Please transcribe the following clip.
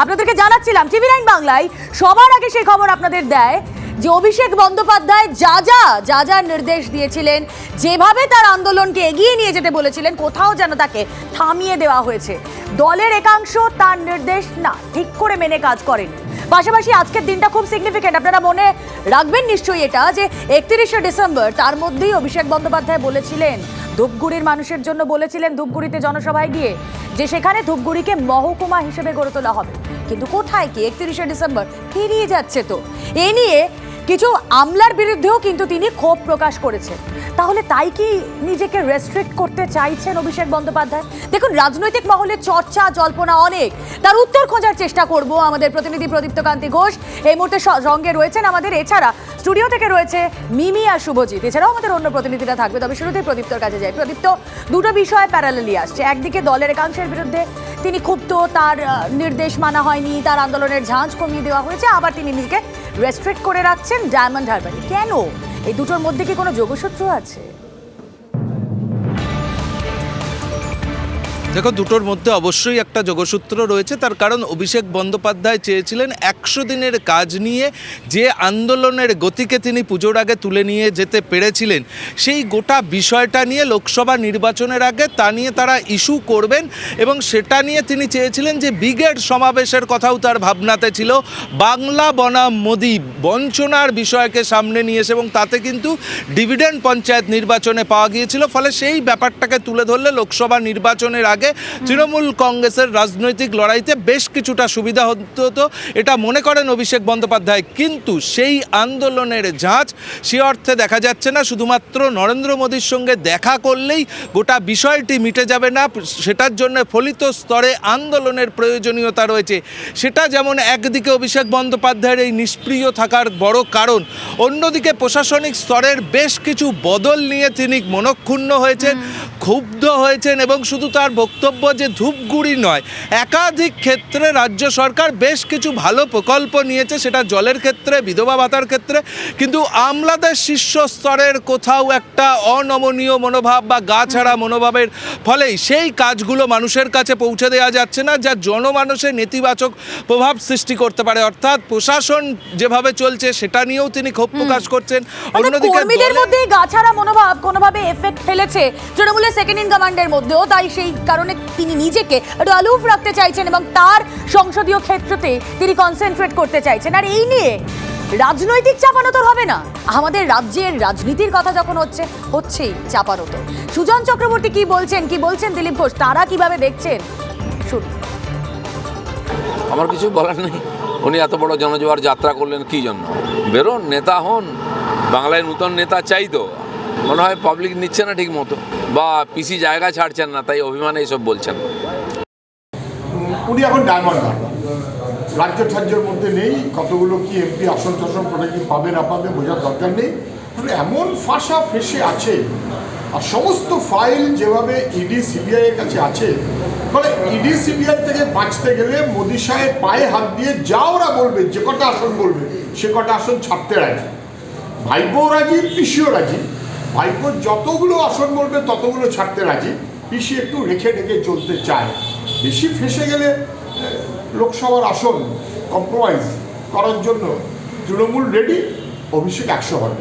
আপনাদেরকে জানাচ্ছিলাম, TV nine বাংলায় সবার আগে সেই খবর আপনাদের দেয় যে অভিষেক বন্দ্যোপাধ্যায় যা যা যা যা নির্দেশ দিয়েছিলেন, যেভাবে তার আন্দোলনকে এগিয়ে নিয়ে যেতে বলেছিলেন, কোথাও যেন তাকে থামিয়ে দেওয়া হয়েছে। দলের একাংশ তার নির্দেশ না, ঠিক করে মেনে কাজ করেন। পাশাপাশি আজকের দিনটা খুব সিগনিফিকেন্ট আপনারা মনে রাখবেন নিশ্চয়ই এটা, যে একত্রিশে ডিসেম্বর, তার মধ্যেই অভিষেক বন্দ্যোপাধ্যায় বলেছিলেন, ধূপগুড়ির মানুষের জন্য বলেছিলেন ধূপগুড়িতে জনসভায় গিয়ে, যে সেখানে ধূপগুড়িকে মহকুমা হিসেবে গড়ে তোলা হবে। কিন্তু কোথায় কি একত্রিশে ডিসেম্বর? পেরিয়ে যাচ্ছে তো। এ নিয়ে কিছু আমলার বিরুদ্ধেও কিন্তু তিনি ক্ষোভ প্রকাশ করেছেন। তাহলে তাই কি নিজেকে রেস্ট্রিক্ট করতে চাইছেন অভিষেক বন্দ্যোপাধ্যায়? দেখুন, রাজনৈতিক মহলে চর্চা, জল্পনা অনেক। তার উত্তর খোঁজার চেষ্টা করব আমাদের প্রতিনিধি প্রদীপ্ত কান্তি ঘোষ। এই মুহূর্তে সঙ্গে রয়েছেন আমাদের এছাড়া স্টুডিও থেকে রয়েছে মিমি আর শুভজিৎ। এছাড়াও আমাদের অন্য প্রতিনিধিরা থাকবে, তবে শুরুতেই প্রদীপ্তর কাছে যাই। প্রদীপ্ত, দুটো বিষয় প্যারালালি আসছে। একদিকে দলের একাংশের বিরুদ্ধে তিনি ক্ষুব্ধ, তার নির্দেশ মানা হয়নি, তার আন্দোলনের ঝাঁঝ কমিয়ে দেওয়া হয়েছে, আবার তিনি নিজেকে রেস্ট্রিক্ট করে রাখছেন ডায়মন্ড হারবারে কেন? এই দুটোর মধ্যে কি কোনো যোগসূত্র আছে? দেখো, দুটোর মধ্যে অবশ্যই একটা যোগসূত্র রয়েছে। তার কারণ অভিষেক বন্দ্যোপাধ্যায় চেয়েছিলেন একশো দিনের কাজ নিয়ে যে আন্দোলনের গতিকে তিনি পুজোর আগে তুলে নিয়ে যেতে পেরেছিলেন, সেই গোটা বিষয়টা নিয়ে লোকসভা নির্বাচনের আগে তা নিয়ে তারা ইস্যু করবেন এবং সেটা নিয়ে তিনি চেয়েছিলেন যে ব্রিগেড সমাবেশের কথাও তার ভাবনাতে ছিল। বাংলা বনাম মোদি বঞ্চনার বিষয়কে সামনে নিয়ে এসে এবং তাতে কিন্তু ডিভিডেন্ড পঞ্চায়েত নির্বাচনে পাওয়া গিয়েছিল। ফলে সেই ব্যাপারটাকে তুলে ধরলে লোকসভা নির্বাচনের আগে তৃণমূল কংগ্রেসের রাজনৈতিক লড়াইতে বেশ কিছুটা সুবিধা হতো এটা মনে করেন অভিষেক বন্দ্যোপাধ্যায়। কিন্তু সেই আন্দোলনের ঝাঁজ সে অর্থে দেখা যাচ্ছে না। শুধুমাত্র নরেন্দ্র মোদীর সঙ্গে দেখা করলেই গোটা বিষয়টি মিটে যাবে না। সেটার জন্য ফলিত স্তরে আন্দোলনের প্রয়োজনীয়তা রয়েছে। সেটা যেমন একদিকে অভিষেক বন্দ্যোপাধ্যায়ের এই নিষ্প্রিয় থাকার বড় কারণ অন্যদিকে প্রশাসনিক স্তরের বেশ কিছু বদল নিয়ে তিনি মনক্ষুণ্ণ হয়েছেন। ক্ষুব্ধ হয়েছেন এবং শুধু তার বক্তব্য যে ধূপগুড়ি নয় একাধিক ক্ষেত্রে রাজ্য সরকার বেশ কিছু ভালো প্রকল্প নিয়েছে সেটা জলের ক্ষেত্রে বিধবা ভাতার ক্ষেত্রে। কিন্তু আমলাদের শীর্ষ স্তরের কোথাও একটা অনমনীয় মনোভাব বা গা ছাড়া মনোভাবের ফলেই সেই কাজগুলো মানুষের কাছে পৌঁছে দেওয়া যাচ্ছে না যা জনমানুষের নেতিবাচক প্রভাব সৃষ্টি করতে পারে। অর্থাৎ প্রশাসন যেভাবে চলছে সেটা নিয়েও তিনি ক্ষোভ প্রকাশ করছেন। অন্যদিকে কর্মীদের মধ্যে গাছাড়া মনোভাব কোনোভাবে এফেক্ট ফেলেছে? তৃণমূলের সেকেন্ড ইন কমান্ডের মধ্যেও, তাই সেই কারণে তিনি নিজেকে একটু আলুফ রাখতে চাইছেন এবং তার সংসদীয় ক্ষেত্রতে তিনি কনসেন্ট্রেট করতে চাইছেন। আর এই নিয়ে রাজনৈতিক চাপানোতর হবে না। আমাদের রাজ্যের রাজনীতির কথা যখন হচ্ছে, হচ্ছেই চাপানোতর সুজন চক্রবর্তী কি বলছেন? কি বলছেন দিলীপ ঘোষ? তারা কীভাবে দেখছেন? শুনুন। আমার কিছু বলার নেই। উনি এত বড় জনজোয়ার যাত্রা করলেন কি জন্য? বেরোন, নেতা হন। বাংলায় নূতন নেতা চাই তো। মনে হয় পাবলিক নিচ্ছে না ঠিক মতো বা পিসি জায়গা ছাড়ছেন না, তাই অভিমানে এইসব বলছেন। উনি এখন ডায়মন্ড রাজ্য ঠাজ্যের মধ্যে নেই, কতগুলো কি এমপি আসন টাসন কোথায় কি পাবে না পাবে বোঝার দরকার নেই। মানে এমন ফাঁসা ফেসে আছে, আর সমস্ত ফাইল যেভাবে ইডি, সিবিআই এর কাছে আছে মানে ইডি, সিবিআই থেকে বাঁচতে গেলে মোদি সাহেব পায়ে হাত দিয়ে যা ওরা বলবে, যে কটা আসন বলবে, সে কটা আসন ছাড়তে রাজি। ভাইপো রাজি, পিসিও রাজি ভাইপো যতগুলো আসন বলবে, ততগুলো ছাড়তে রাজি। পিসি একটু রেখে রেখে চলতে চায়। বেশি ফেসে গেলে লোকসভার আসন কম্প্রোমাইজ করার জন্য তৃণমূল রেডি অভিষেক একশো হবে